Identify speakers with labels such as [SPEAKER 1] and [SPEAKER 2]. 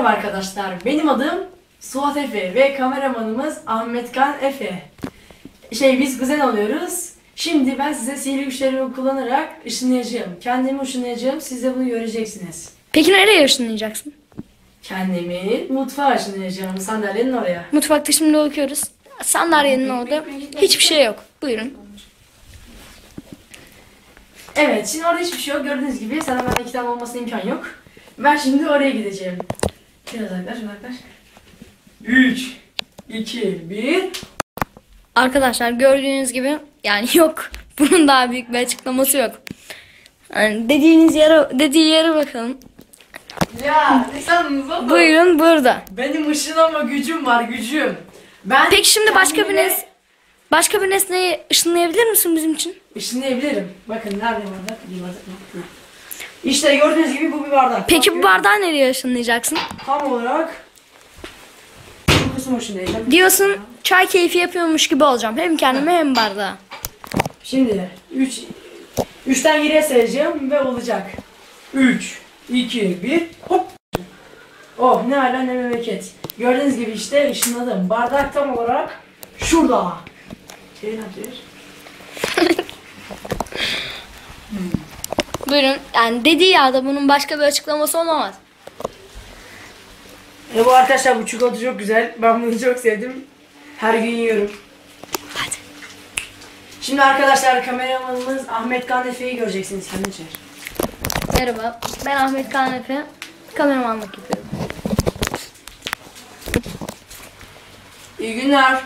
[SPEAKER 1] Merhaba arkadaşlar, benim adım Suat Efe ve kameramanımız Ahmet Kan Efe. Şey biz kuzen oluyoruz. Şimdi ben size sihirli güçlerimi kullanarak ışınlayacağım. Kendimi ışınlayacağım, siz de bunu göreceksiniz.
[SPEAKER 2] Peki nereye ışınlayacaksın?
[SPEAKER 1] Kendimi mutfağa ışınlayacağım, sandalyenin oraya.
[SPEAKER 2] Mutfakta şimdi okuyoruz. Sandalyenin orada hiçbir şey yok. Buyurun.
[SPEAKER 1] Evet, şimdi orada hiçbir şey yok. Gördüğünüz gibi sana benden kitap olmasına imkan yok. Ben şimdi oraya gideceğim. Biraz yaklaş, yaklaş. 3, 2, 1.
[SPEAKER 2] Arkadaşlar gördüğünüz gibi yani yok. Bunun daha büyük bir açıklaması yok. Yani dediğiniz yere dediği yere bakalım.
[SPEAKER 1] Ya sandınız oğlum?
[SPEAKER 2] Buyurun burada.
[SPEAKER 1] Benim ışınlanma gücüm var, gücüm. Ben
[SPEAKER 2] Peki şimdi başka bir nes başka bir nesneyi ışınlayabilir misin bizim için?
[SPEAKER 1] ışınlayabilirim. Bakın nerede bardak? Bir bardak mı? İşte gördüğünüz gibi bu bir bardak.
[SPEAKER 2] Peki bu bardağı nereye ışınlayacaksın?
[SPEAKER 1] Tam olarak bu kısmı ışınlayacağım.
[SPEAKER 2] Diyorsun çay keyfi yapıyormuş gibi olacağım. Hem kendime hem bardağa.
[SPEAKER 1] Şimdi 3 3'ten geriye sayacağım ve olacak. 3 2 1 hop. Oh ne hala ne memleket. Gördüğünüz gibi işte ışınladım. Bardak tam olarak şurada. Şey ne yapıyor?
[SPEAKER 2] Buyurun. Yani dediği yerde bunun başka bir açıklaması olamaz.
[SPEAKER 1] E bu arkadaşlar bu çikolata çok güzel. Ben bunu çok sevdim. Her gün yiyorum.
[SPEAKER 2] Hadi.
[SPEAKER 1] Şimdi arkadaşlar kameramanımız Ahmet Kan Efe'yi göreceksiniz. Kendini çevir.
[SPEAKER 2] Merhaba. Ben Ahmet Kanepe. Kameramanlık yapıyorum.
[SPEAKER 1] İyi günler.